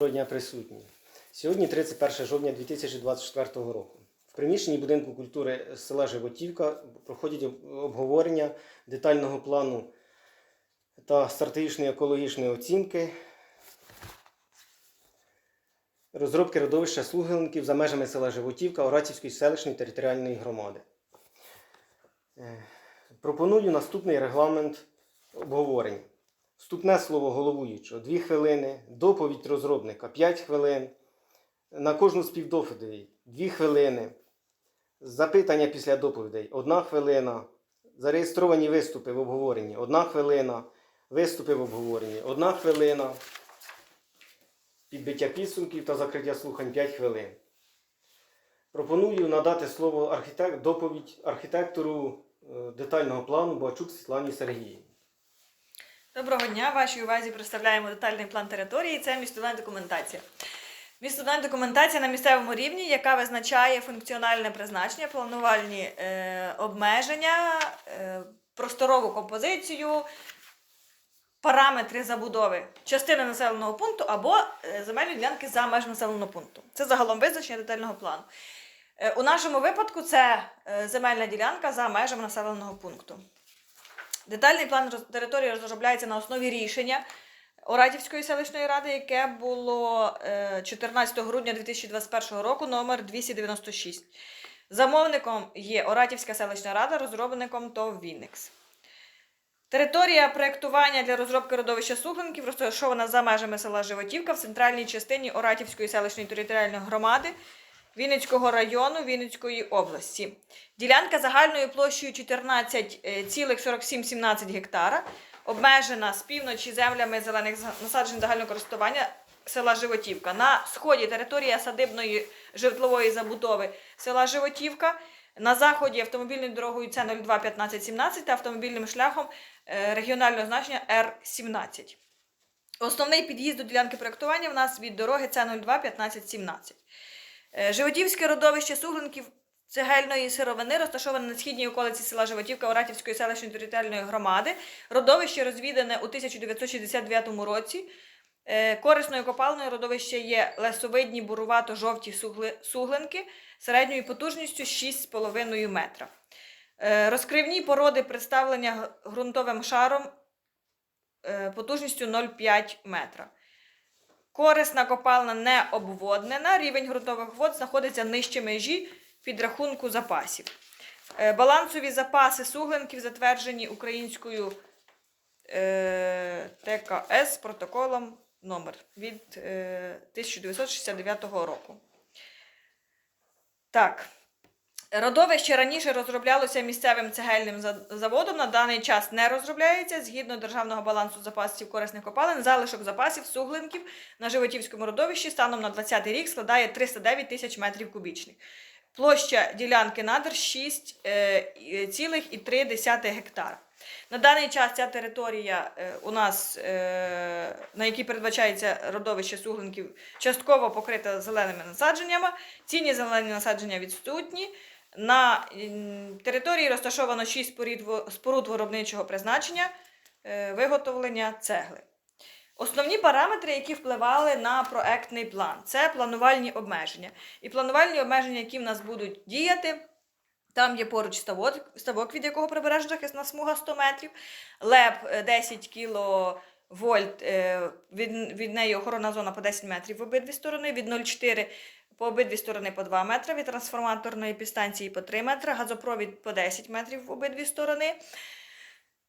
Дня присутні. Сьогодні 31 жовтня 2024 року. В приміщенні будинку культури села Животівка проходять обговорення детального плану та стратегічної екологічної оцінки розробки родовища суглинків за межами села Животівка Оратівської селищної територіальної громади. Е, Пропоную наступний регламент обговорення. Вступне слово головуючого. 2 хвилини, доповідь розробника. 5 хвилин, на кожну співдоповідей 2 хвилини, запитання після доповідей. 1 хвилина, зареєстровані виступи в обговоренні. 1 хвилина, виступи в обговоренні. 1 хвилина, підбиття підсумків та закриття слухань. 5 хвилин. Пропоную надати слово архітек... доповідь архітектору е, детального плану Бачук Світлані Сергіївні. Доброго дня! Вашій увазі представляємо детальний план території. Це містобудівна документація. Містобудівна документація на місцевому рівні, яка визначає функціональне призначення, планувальні е, обмеження, е, просторову композицію, параметри забудови частини населеного пункту або е, земельні ділянки за межами населеного пункту. Це загалом визначення детального плану. Е, у нашому випадку це е, земельна ділянка за межами населеного пункту. Детальний план території розробляється на основі рішення Оратівської селищної ради, яке було е, 14 грудня 2021 року, номер 296. Замовником є Оратівська селищна рада, розробником ТОВ Вінникс. Територія проєктування для розробки родовища суглинків розташована за межами села Животівка в центральній частині Оратівської селищної територіальної громади Вінницького району Вінницької області. Ділянка загальною площею 14,4717 гектара, обмежена з півночі землями зелених насаджень загального користування села Животівка. На сході територія садибної житлової забудови села Животівка. На заході автомобільною дорогою С 02 1517 та автомобільним шляхом е, регіонального значення Р17. Основний під'їзд до ділянки проєктування в нас від дороги С 02 1517. Е, Животівське родовище суглинків цегельної сировини розташоване на східній околиці села Животівка Оратівської селищної територіальної громади. Родовище розвідане у 1969 році. Е, Корисною копалною родовище є лесовидні бурувато-жовті суглинки середньою потужністю 6,5 метра. Е, Розкривні породи представлення ґрунтовим шаром е, потужністю 0,5 метра. Корисна копална не обводнена. Рівень ґрунтових вод знаходиться нижче межі підрахунку запасів. Е, Балансові запаси суглинків затверджені українською е, ТКС протоколом номер від е, 1969 року. Так. Родовище раніше розроблялося місцевим цегельним за- заводом. На даний час не розробляється. Згідно державного балансу запасів корисних копалин, залишок запасів суглинків на животівському родовищі станом на 2020 рік складає 309 тисяч метрів кубічних. Площа ділянки надр е, 6,3 гектара. На даний час ця територія е, у нас, е, на якій передбачається родовище суглинків, частково покрита зеленими насадженнями. Цінні зелені насадження відсутні. На території розташовано 6 споруд, виробничого призначення е, виготовлення цегли. Основні параметри, які впливали на проектний план, це планувальні обмеження. І планувальні обмеження, які в нас будуть діяти, там є поруч ставок, ставок від якого прибережна захисна смуга 100 метрів, ЛЕП е, 10 кВт, е, від, від неї охоронна зона по 10 метрів в обидві сторони, від 0,4 по обидві сторони по 2 метри, від трансформаторної підстанції по 3 метри, газопровід по 10 метрів в обидві сторони.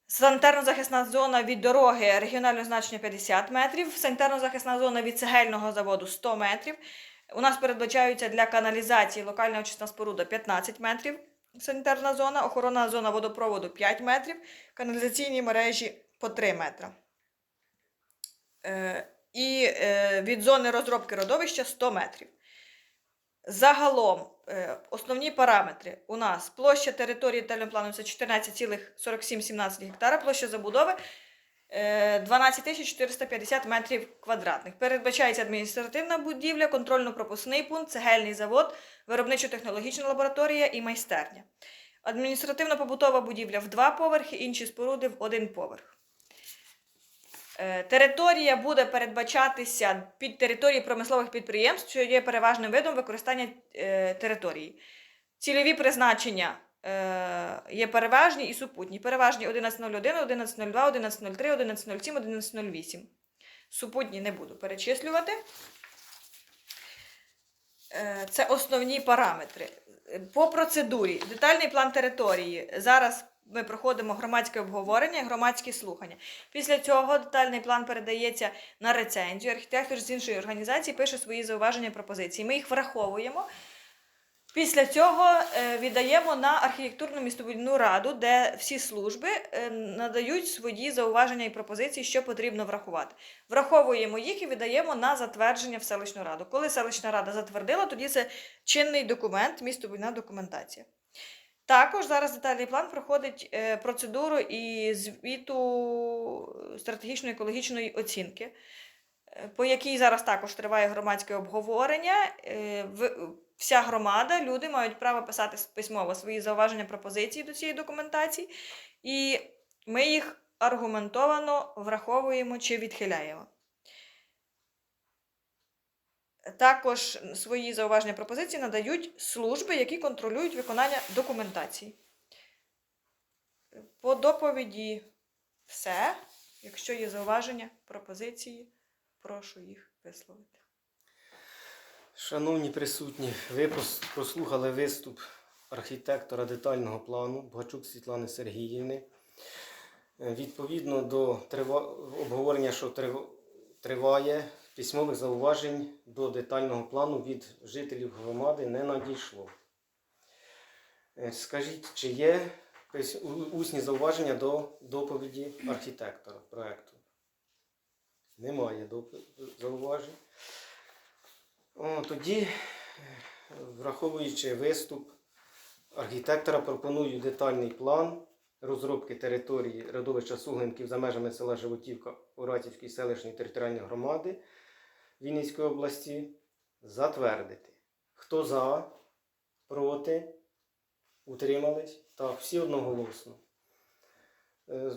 Санітарно-захисна зона від дороги регіонального значення 50 метрів, санітарно-захисна зона від цегельного заводу 100 метрів. У нас передбачаються для каналізації локальна очисна споруда 15 метрів, санітарна зона, охоронна зона водопроводу 5 метрів, каналізаційні мережі по 3 метра. Е, і е, від зони розробки родовища 100 метрів. Загалом е, основні параметри у нас площа території детального плану це 14,4717 гектара, площа забудови е, 12 450 метрів квадратних. Передбачається адміністративна будівля, контрольно-пропускний пункт, цегельний завод, виробничо-технологічна лабораторія і майстерня. Адміністративно-побутова будівля в два поверхи, інші споруди в один поверх. Е, Територія буде передбачатися під території промислових підприємств, що є переважним видом використання е, території. Цільові призначення е, є переважні і супутні. Переважні 1101, 1102, 1103, 1107, 1108. Супутні не буду перечислювати. Це основні параметри. По процедурі, детальний план території. Зараз ми проходимо громадське обговорення, громадські слухання. Після цього детальний план передається на рецензію. Архітектор з іншої організації пише свої зауваження і пропозиції. Ми їх враховуємо. Після цього е, віддаємо на архітектурну містобудівну раду, де всі служби е, надають свої зауваження і пропозиції, що потрібно врахувати. Враховуємо їх і віддаємо на затвердження в селищну раду. Коли селищна рада затвердила, тоді це чинний документ, містобудівна документація. Також зараз детальний план проходить е, процедуру і звіту стратегічної екологічної оцінки, е, по якій зараз також триває громадське обговорення. Е, Вся громада, люди мають право писати письмово свої зауваження, пропозиції до цієї документації, і ми їх аргументовано враховуємо чи відхиляємо. Також свої зауваження пропозиції надають служби, які контролюють виконання документації. По доповіді все. Якщо є зауваження, пропозиції, прошу їх висловити. Шановні присутні, ви прос- прослухали виступ архітектора детального плану Бгачук Світлани Сергіївни. Е, Відповідно до обговорення, що триває, письмових зауважень до детального плану від жителів громади не надійшло. Е, Скажіть, чи є усні зауваження до доповіді архітектора проекту? Немає зауважень. Тоді, е, враховуючи виступ архітектора, пропоную детальний план розробки території родовища Суглинків за межами села Животівка Уратівської селищної територіальної громади Вінницької області затвердити. Хто за, проти, утримались? Так, всі одноголосно. Е,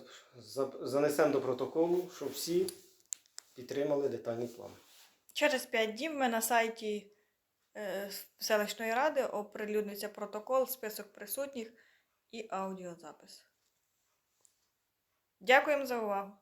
Занесемо до протоколу, що всі підтримали детальний план. Через 5 днів ми на сайті е, селищної ради оприлюдниться протокол, список присутніх і аудіозапис. Дякуємо за увагу.